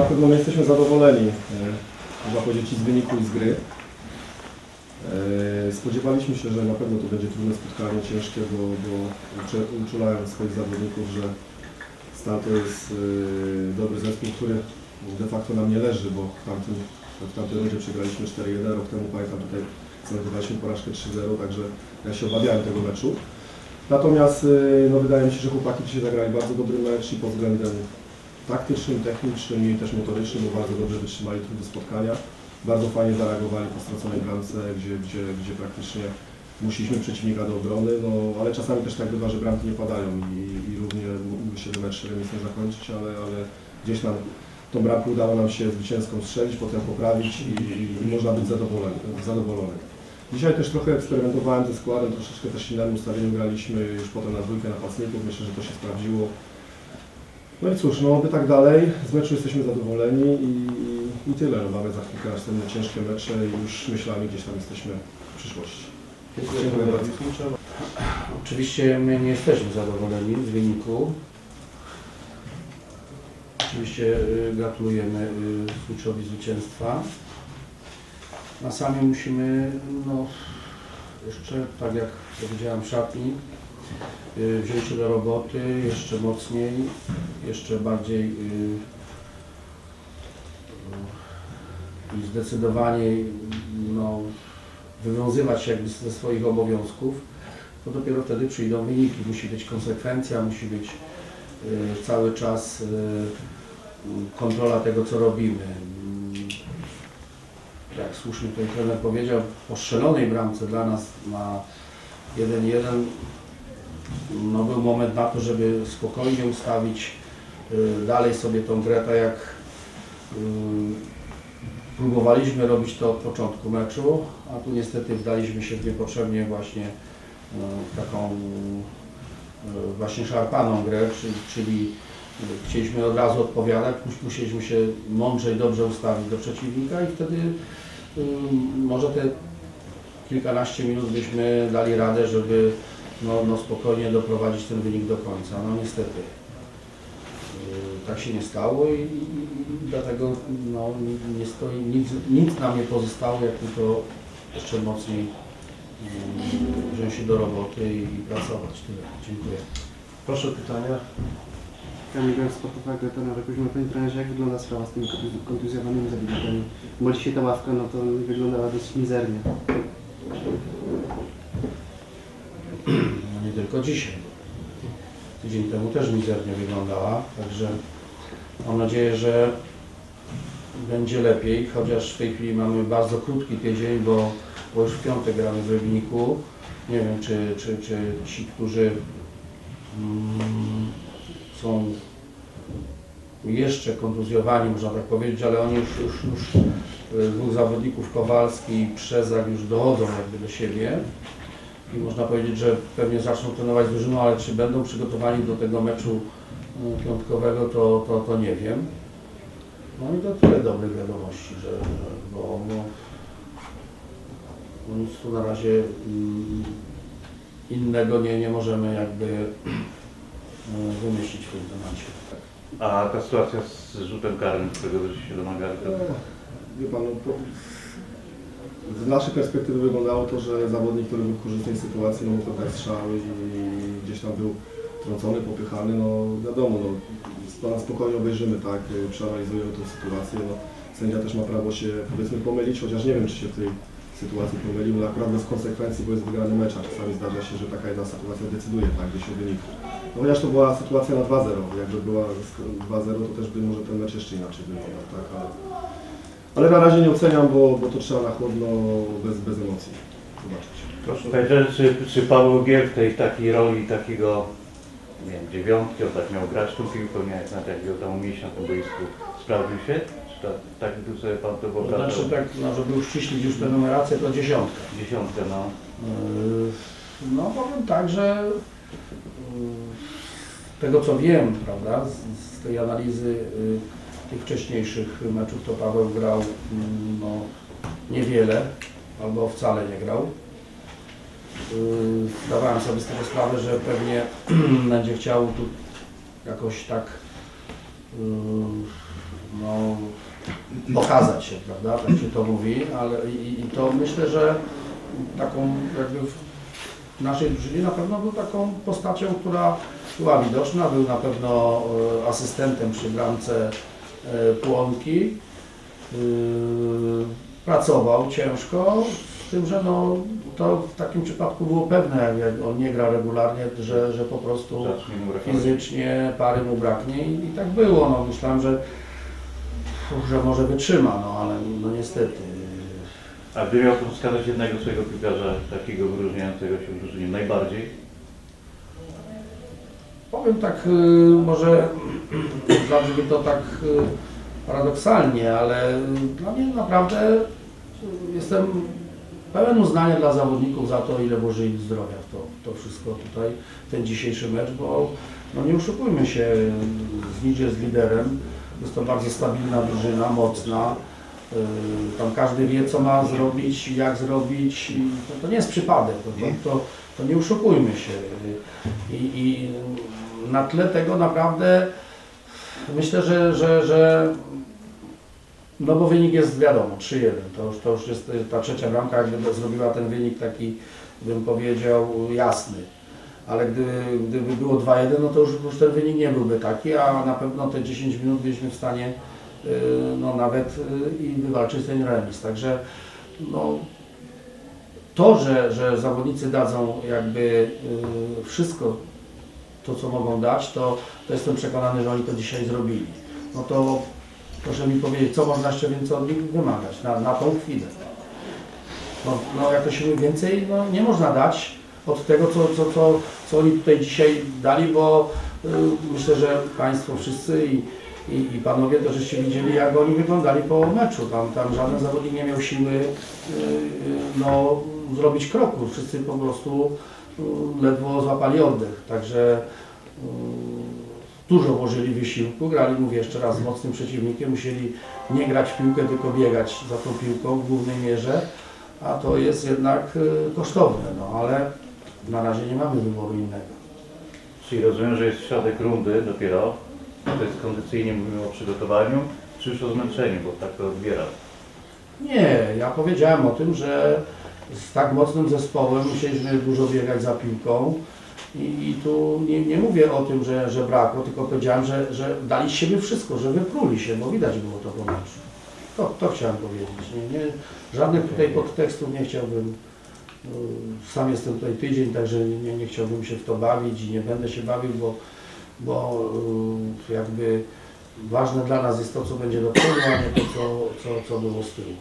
na pewno my jesteśmy zadowoleni, e, można powiedzieć, z wyniku i z gry. E, Spodziewaliśmy się, że na pewno to będzie trudne spotkanie, ciężkie, bo, bo uczulałem swoich zawodników, że Stal to jest e, dobry zespół, który de facto nam nie leży, bo w tamtym, w tamtym rundzie przegraliśmy 4-1, rok temu pamiętam tutaj zanotowaliśmy porażkę 3-0, także ja się obawiałem tego meczu. Natomiast no, wydaje mi się, że chłopaki dzisiaj zagrali bardzo dobry mecz i pod względem taktycznym, technicznym i też motorycznym, bo bardzo dobrze wytrzymali trudne spotkania. Bardzo fajnie zareagowali po straconej bramce, gdzie, gdzie, gdzie praktycznie musieliśmy przeciwnika do obrony, no ale czasami też tak bywa, że bramki nie padają i, i równie mógłby się mecz remisem zakończyć, ale, ale gdzieś tam tą bramkę udało nam się zwycięską strzelić, potem poprawić i, i, i można być zadowolony. Dzisiaj też trochę eksperymentowałem ze składem, troszeczkę też innym ustawieniu graliśmy już potem na dwójkę napastników, myślę, że to się sprawdziło. No i cóż, no oby tak dalej, z meczu jesteśmy zadowoleni i, i, i tyle. No, mamy za kilka następne ciężkie mecze i już myślami gdzieś tam jesteśmy w przyszłości. Dziękuję bardzo. Oczywiście my nie jesteśmy zadowoleni z wyniku. Oczywiście y, gratulujemy y, Słuczowi zwycięstwa. A sami musimy, no, jeszcze tak jak powiedziałem w szatni, wziąć się do roboty jeszcze mocniej, jeszcze bardziej y, y, i zdecydowanie no, wywiązywać się jakby ze swoich obowiązków to dopiero wtedy przyjdą wyniki. Musi być konsekwencja, musi być y, cały czas y, kontrola tego, co robimy. Mm, Jak słusznie tutaj trener powiedział, po strzelonej bramce dla nas na 1-1 no był moment na to, żeby spokojnie ustawić y, dalej sobie tą grę, tak jak y, próbowaliśmy robić to od początku meczu, a tu niestety wdaliśmy się w niepotrzebnie właśnie e, taką właśnie szarpaną grę, czyli, chcieliśmy od razu odpowiadać, mus- musieliśmy się mądrze i dobrze ustawić do przeciwnika i wtedy może te kilkanaście minut byśmy dali radę, żeby no, no spokojnie doprowadzić ten wynik do końca. No niestety e, tak się nie stało i, i, i dlatego no, nie- stoi, nic, nic nam nie pozostało, jak tylko jeszcze mocniej mm, wziąć się do roboty i pracować. Tyle. Dziękuję. Proszę o pytania. Kamil Gąs, sportowego trenera Kuźma. Panie trenerze, jak wygląda sprawa z tymi kontu- kontuzjowanymi zawodnikami? Bo dzisiaj ta ławka no to wyglądała dosyć mizernie. Tylko dzisiaj. Tydzień temu też mizernie wyglądała, także mam nadzieję, że będzie lepiej, chociaż w tej chwili mamy bardzo krótki tydzień, bo, bo już w piątek gramy w Rybniku. Nie wiem, czy, czy, czy ci, którzy mm, są jeszcze kontuzjowani, można tak powiedzieć, ale oni już, już, już y, dwóch zawodników, Kowalski i Przezak już dochodzą jakby do siebie i można powiedzieć, że pewnie zaczną trenować z drużyną, ale czy będą przygotowani do tego meczu y, piątkowego, to, to, to nie wiem. No i to tyle dobrych wiadomości, że, że bo no, no nic tu na razie mm, innego nie, nie możemy jakby y, wymyślić w tym temacie. A ta sytuacja z rzutem karnym, którego się domagali, to Wie pan, no, po, z naszej perspektywy wyglądało to, że zawodnik, który był korzystnej sytuacji, no mógł oddać strzał i gdzieś tam był trącony, popychany, no wiadomo, no, sp- spokojnie obejrzymy, tak, y, przeanalizujemy tę sytuację, no, sędzia też ma prawo się powiedzmy pomylić, chociaż nie wiem, czy się w tej sytuacji pomylił, no akurat bez konsekwencji, bo jest wygrany mecz, a czasami zdarza się, że taka jedna sytuacja decyduje, tak, gdzieś o wyniku. No chociaż to była sytuacja na 2-0, jakby była sk- 2-0, to też by może ten mecz jeszcze inaczej wyglądał, tak, ale... Ale na razie nie oceniam, bo, bo to trzeba na chłodno, bez, bez emocji zobaczyć. proszę czy, czy Paweł Gier w tej takiej roli takiego, nie wiem, dziewiątki, on tak miał grać tą piłką, nie jak na takiego tam umieść na tym boisku, sprawdził się? Czy to, tak tu sobie Pan to To wyobrażał? znaczy tak, no, żeby uściślić już tę numerację, to dziesiątka. Dziesiątkę, no. Yy, No powiem tak, że yy, z tego co wiem, prawda, z, z tej analizy yy, tych wcześniejszych meczów, to Paweł grał mm, no, niewiele albo wcale nie grał. Yy, Zdawałem sobie z tego sprawę, że pewnie będzie chciał tu jakoś tak no, pokazać się, prawda, tak się to mówi, ale i, i to myślę, że taką jakby w naszej drużynie na pewno był taką postacią, która była widoczna, był na pewno e, asystentem przy bramce Płonki. Yy, Pracował ciężko, z tym, że no, to w takim przypadku było pewne, jak- on nie gra regularnie, że, że po prostu fizycznie pary mu braknie i, i tak było. No, myślałem, że, że może wytrzyma, no ale no niestety. A gdyby miał wskazać jednego swojego piłkarza, takiego wyróżniającego się w drużynie najbardziej, Powiem tak, y, może zabrzmi to tak y, paradoksalnie, ale dla mnie naprawdę jestem pełen uznania dla zawodników za to, ile włożyli zdrowia w to, to wszystko tutaj, ten dzisiejszy mecz, bo no nie oszukujmy się, Znicz jest liderem, jest to bardzo stabilna drużyna, mocna. Y, Tam każdy wie, co ma zrobić, jak zrobić. To, to nie jest przypadek, to, to, to, nie oszukujmy się. I, I na tle tego naprawdę myślę, że, że, że no bo wynik jest wiadomo, 3-1. To już, to już jest ta trzecia bramka, jakby zrobiła ten wynik taki, bym powiedział, jasny. Ale gdyby, gdyby było 2-1, no to już, już ten wynik nie byłby taki, a na pewno te 10 minut byliśmy w stanie no nawet yy, i wywalczyć ten remis. Także no, to, że, że zawodnicy dadzą jakby yy, wszystko to, co mogą dać, to, to jestem przekonany, że oni to dzisiaj zrobili. No to proszę mi powiedzieć, co można jeszcze więcej od nich wymagać na, na tą chwilę. No, no jak to się mówi, więcej no, nie można dać od tego, co, co, co, co oni tutaj dzisiaj dali, bo y, myślę, że Państwo wszyscy i, i, i Panowie to żeście widzieli, jak oni wyglądali po meczu. Tam, tam żaden zawodnik nie miał siły y, y, no, zrobić kroku. Wszyscy po prostu y, ledwo złapali oddech. Także dużo włożyli wysiłku, grali, mówię jeszcze raz, z mocnym przeciwnikiem, musieli nie grać w piłkę, tylko biegać za tą piłką w głównej mierze, a to jest jednak kosztowne, no ale na razie nie mamy wyboru innego. czyli rozumiem, że jest środek rundy dopiero, to jest kondycyjnie mówimy o przygotowaniu, czy już o zmęczeniu, bo tak to odbiera. Nie, ja powiedziałem o tym, że z tak mocnym zespołem musieliśmy dużo biegać za piłką i, i tu nie, nie mówię o tym, że, że brakło, tylko powiedziałem, że, że dali z siebie wszystko, że wypruli się, bo widać było to po meczu. To, to chciałem powiedzieć. Nie, nie, żadnych tutaj podtekstów nie chciałbym. y, Sam jestem tutaj tydzień, także nie, nie chciałbym się w to bawić i nie będę się bawił, bo, bo y, jakby ważne dla nas jest to, co będzie do przodu, a nie to, co, co, co było z tyłu.